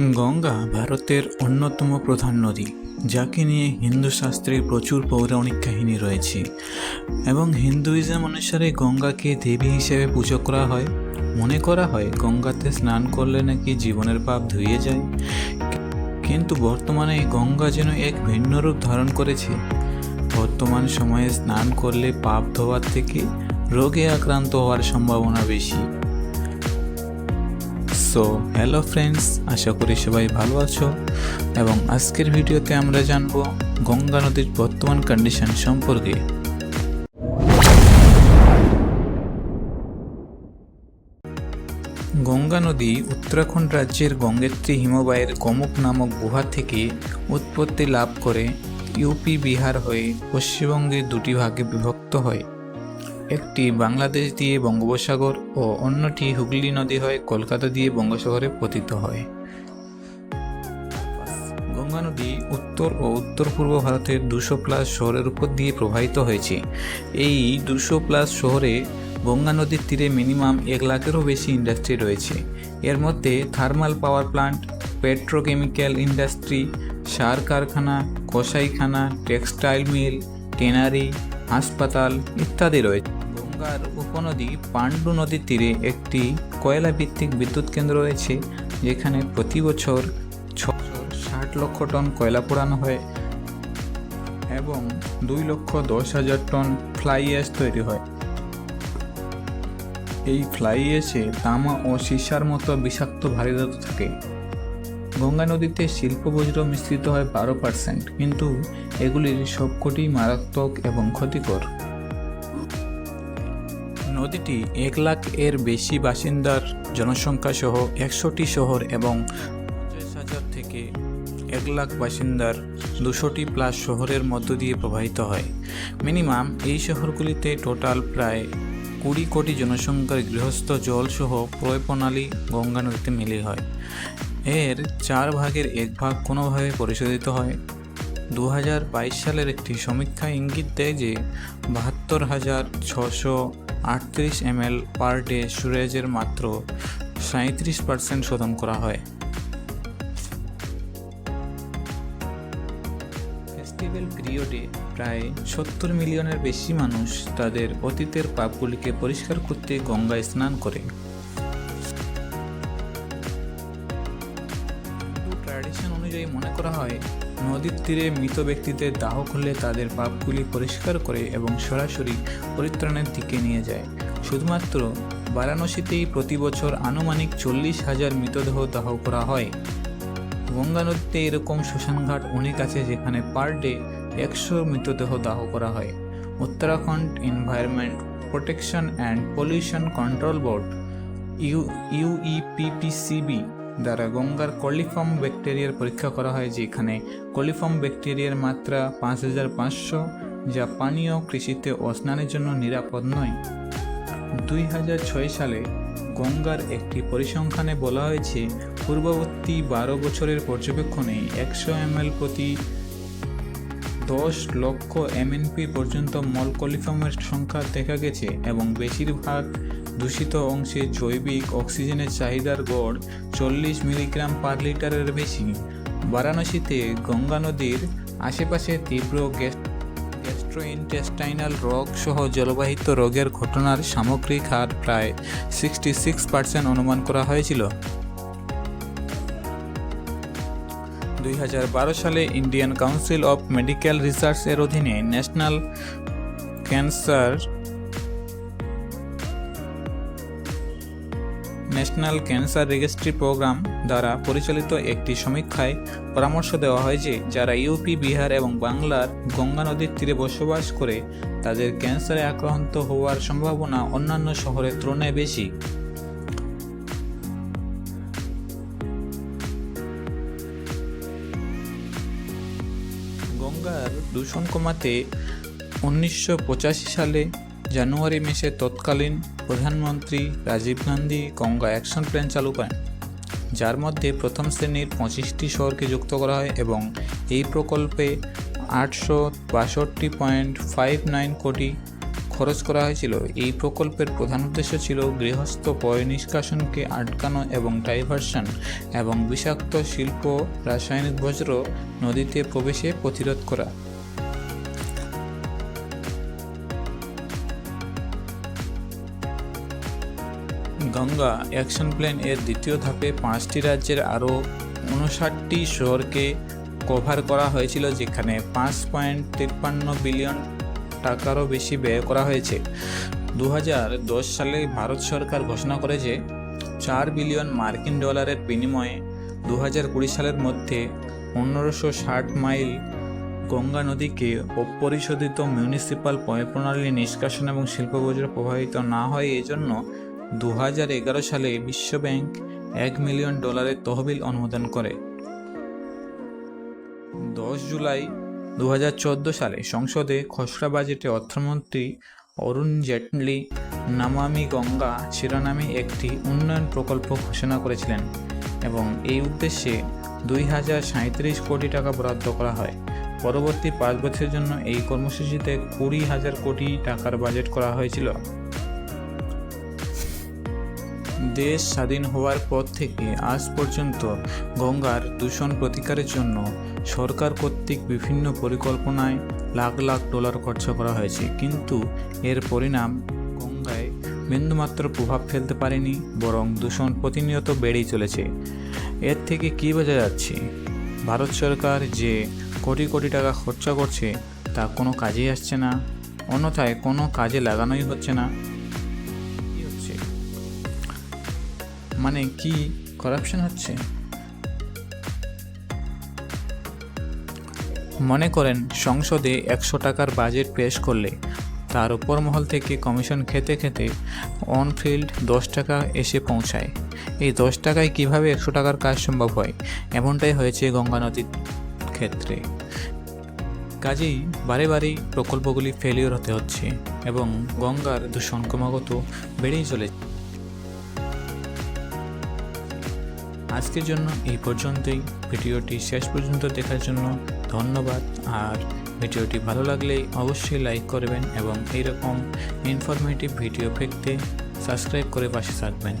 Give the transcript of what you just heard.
গঙ্গা ভারতের অন্যতম প্রধান নদী, যাকে নিয়ে হিন্দু শাস্ত্রে প্রচুর পৌরাণিক কাহিনী রয়েছে। এবং হিন্দুইজম অনুসারে গঙ্গাকে দেবী হিসেবে পুজো করা হয়। মনে করা হয়, গঙ্গাতে স্নান করলে নাকি জীবনের পাপ ধুয়ে যায়। কিন্তু বর্তমানে গঙ্গা যেন এক ভিন্ন রূপ ধারণ করেছে। বর্তমান সময়ে স্নান করলে পাপ ধোয়ার থেকে রোগে আক্রান্ত হওয়ার সম্ভাবনা বেশি। সো হ্যালো ফ্রেন্ডস আশা করি সবাই ভালো আছো। এবং আজকের ভিডিওতে আমরা জানব গঙ্গা নদীর বর্তমান কন্ডিশন সম্পর্কে। গঙ্গা নদী উত্তরাখণ্ড রাজ্যের গঙ্গেত্রী হিমবাহের গমক নামক গুহা থেকে উৎপত্তি লাভ করে ইউপি বিহার হয়ে পশ্চিমবঙ্গে দুটি ভাগে বিভক্ত হয়। একটি বাংলাদেশ দিয়ে বঙ্গোপসাগর ও অন্যটি হুগলি নদী হয়ে কলকাতা দিয়ে বঙ্গোপসাগরে পতিত হয়। গঙ্গা নদী উত্তর ও উত্তর পূর্ব ভারতের দুশো প্লাস শহরের উপর দিয়ে প্রবাহিত হয়েছে। এই দুশো প্লাস শহরে গঙ্গা নদীর তীরে মিনিমাম এক লাখেরও বেশি ইন্ডাস্ট্রি রয়েছে। এর মধ্যে thermal power plant, petrochemical industry, সার কারখানা, কসাইখানা, টেক্সটাইল মিল, টেনারি হাসপাতাল ইত্যাদি রয়েছে। গঙ্গার উপনদী পাণ্ডু নদীর তীরে একটি কয়লা ভিত্তিক বিদ্যুৎ কেন্দ্র রয়েছে, যেখানে প্রতি বছর ছশো ষাট লক্ষ টন কয়লা পোড়ানো হয় এবং দুই লক্ষ দশ হাজার টন ফ্লাই অ্যাশ তৈরি হয়। এই ফ্লাই অ্যাশে তামা ও সীসার মতো বিষাক্ত ভারী ধাতু থাকে। গঙ্গা নদীতে শিল্পবজ্র মিশ্রিত হয় বারো পার্সেন্ট কিন্তু এগুলির সবকটি মারাত্মক এবং ক্ষতিকর। নদীটি এক লাখ এর বেশি বাসিন্দার জনসংখ্যা সহ একশোটি শহর এবং পঞ্চাশ হাজার থেকে এক লাখ বাসিন্দার দুশোটি প্লাস শহরের মধ্য দিয়ে প্রবাহিত হয়। মিনিমাম এই শহরগুলিতে টোটাল প্রায় কুড়ি কোটি জনসংখ্যার গৃহস্থ জলসহ প্রয় প্রণালী গঙ্গা নদীতে মিলিত হয়। এর চার ভাগের এক ভাগ কোনোভাবে পরিশোধিত হয়। দু হাজার বাইশ সালের একটি সমীক্ষা ইঙ্গিত দেয় যে বাহাত্তর হাজার ছশো আটত্রিশ এমএল পার ডে সুরেজের মাত্র সাঁত্রিশ পার্সেন্ট শোধন করা হয়। ফেস্টিভ্যাল পিরিয়ডে প্রায় সত্তর মিলিয়নের বেশি মানুষ তাদের অতীতের পাপগুলিকে পরিষ্কার করতে গঙ্গায় স্নান করে। হয়। নদীর তীরে মৃত ব্যক্তিদের দাহ করলে তাদের পাপগুলি পরিষ্কার করে এবং সরাসরি পরিত্রাণের দিকে নিয়ে যায়। শুধুমাত্র বারাণসীতেই প্রতি বছর আনুমানিক চল্লিশ হাজার মৃতদেহ দাহ করা হয়। গঙ্গা নদীতে এরকম শ্মশানঘাট অনেক আছে যেখানে পার ডে একশো মৃতদেহ দাহ করা হয়। Uttarakhand environment protection and pollution control board, U, UEPPCB দ্বারা গঙ্গার কলিফর্ম ব্যাকটেরিয়ার পরীক্ষা করা হয় যেখানে কলিফর্ম ব্যাকটেরিয়ার মাত্রা পাঁচ হাজার পাঁচশো, যা পানীয় কৃষিতে ও স্নানের জন্য নিরাপদ নয়। দুই হাজার ছয় সালে গঙ্গার একটি পরিসংখ্যানে বলা হয়েছে, পূর্ববর্তী বারো বছরের পর্যবেক্ষণে একশো এমএল প্রতি দশ লক্ষ এমএনপি পর্যন্ত মল কলিফর্মের সংখ্যা দেখা গেছে এবং বেশিরভাগ দূষিত অংশে জৈবিক অক্সিজেনের চাহিদার গড় চল্লিশ মিলিগ্রাম পার লিটারের বেশি। বারাণসীতে গঙ্গা নদীর আশেপাশে তীব্র গ্যাস গ্যাস্ট্রোইন্টেস্টাইনাল রোগ সহ জলবাহিত রোগের ঘটনার সামগ্রিক হার প্রায় সিক্সটি সিক্স পার্সেন্ট অনুমান করা হয়েছিল। দুই হাজার বারো সালে Indian Council of Medical Research এর অধীনে National Cancer National Cancer Registry Programme দ্বারা পরিচালিত একটি সমীক্ষায় পরামর্শ দেওয়া হয় যে, যারা ইউপি, বিহার এবং বাংলার গঙ্গা নদীর তীরে বসবাস করে, তাদের ক্যান্সারে আক্রান্ত হওয়ার সম্ভাবনা অন্যান্য শহরের তুলনায় বেশি। গঙ্গার দূষণ কমাতে উনিশশো পঁচাশি সালে জানুয়ারি মাসে তৎকালীন প্রধানমন্ত্রী রাজীব গান্ধী গঙ্গা অ্যাকশন প্ল্যান চালু করেন, যার মধ্যে প্রথম শ্রেণির পঁচিশটি শহরকে যুক্ত করা হয় এবং এই প্রকল্পে আটশো বাষট্টি পয়েন্ট ফাইভ নাইন কোটি খরচ করা হয়েছিল। এই প্রকল্পের প্রধান উদ্দেশ্য ছিল গৃহস্থ পয়ঃনিষ্কাশনকে আটকানো এবং ডাইভারশন এবং বিষাক্ত শিল্প রাসায়নিক বজ্র নদীতে প্রবেশে প্রতিরোধ করা। গঙ্গা অ্যাকশন প্ল্যান এর দ্বিতীয় ধাপে পাঁচটি রাজ্যের আরও উনষাটটি শহরকে কভার করা হয়েছিল, যেখানে পাঁচ পয়েন্ট তিপ্পান্ন বিলিয়ন টাকারও বেশি ব্যয় করা হয়েছে। দু দশ সালে ভারত সরকার ঘোষণা করে যে চার বিলিয়ন মার্কিন ডলারের বিনিময়ে দু হাজার কুড়ি সালের মধ্যে পনেরোশো ষাট মাইল গঙ্গা নদীকে অপরিশোধিত মিউনিসিপাল প্রণালী নিষ্কাশন এবং শিল্পবজ্র প্রভাবিত না হয়, এজন্য দু হাজার এগারো সালে বিশ্বব্যাংক এক মিলিয়ন ডলারের তহবিল অনুমোদন করে। দশ জুলাই দু হাজার চোদ্দ সালে সংসদে খসড়া বাজেটে অর্থমন্ত্রী অরুণ জেটলি নামামি গঙ্গা শিরোনামে একটি উন্নয়ন প্রকল্প ঘোষণা করেছিলেন এবং এই উদ্দেশ্যে দুই হাজার সাঁত্রিশ কোটি টাকা বরাদ্দ করা হয়। পরবর্তী পাঁচ বছরের জন্য এই কর্মসূচিতে কুড়ি হাজার কোটি টাকার বাজেট করা হয়েছিল। দেশ স্বাধীন হওয়ার পর থেকে আজ পর্যন্ত গঙ্গার দূষণ প্রতিকারের জন্য সরকার কর্তৃক বিভিন্ন পরিকল্পনায় লাখ লাখ ডলার খরচ করা হয়েছে। কিন্তু এর পরিণাম গঙ্গায় বিন্দুমাত্র প্রভাব ফেলতে পারেনি, বরং দূষণ প্রতিনিয়ত বেড়েই চলেছে। এর থেকে কী বোঝা যাচ্ছে? ভারত সরকার যে কোটি কোটি টাকা খরচা করছে, তা কোনো কাজেই আসছে না। অন্যথায় কোনো কাজে লাগানোই হচ্ছে না। মানে কি করাপশন হচ্ছে? মনে করেন, সংসদে একশো টাকার বাজেট পেশ করলে, তার উপর মহল থেকে কমিশন খেতে খেতে অনফিল্ড দশ টাকা এসে পৌঁছায়। এই দশ টাকায় কীভাবে একশো টাকার কাজ সম্ভব হয়? এমনটাই হয়েছে গঙ্গা নদীর ক্ষেত্রে। কাজেই বারে বারেই প্রকল্পগুলি ফেলিওর হতে হচ্ছে এবং গঙ্গার দূষণ ক্রমাগত বেড়েই চলেছে। আজকের জন্য এই পর্যন্তই। ভিডিওটি শেষ পর্যন্ত দেখার জন্য ধন্যবাদ। আর ভিডিওটি ভালো লাগলে অবশ্যই লাইক করবেন এবং এইরকম ইনফরমেটিভ ভিডিও পেতে সাবস্ক্রাইব করে পাশে থাকবেন।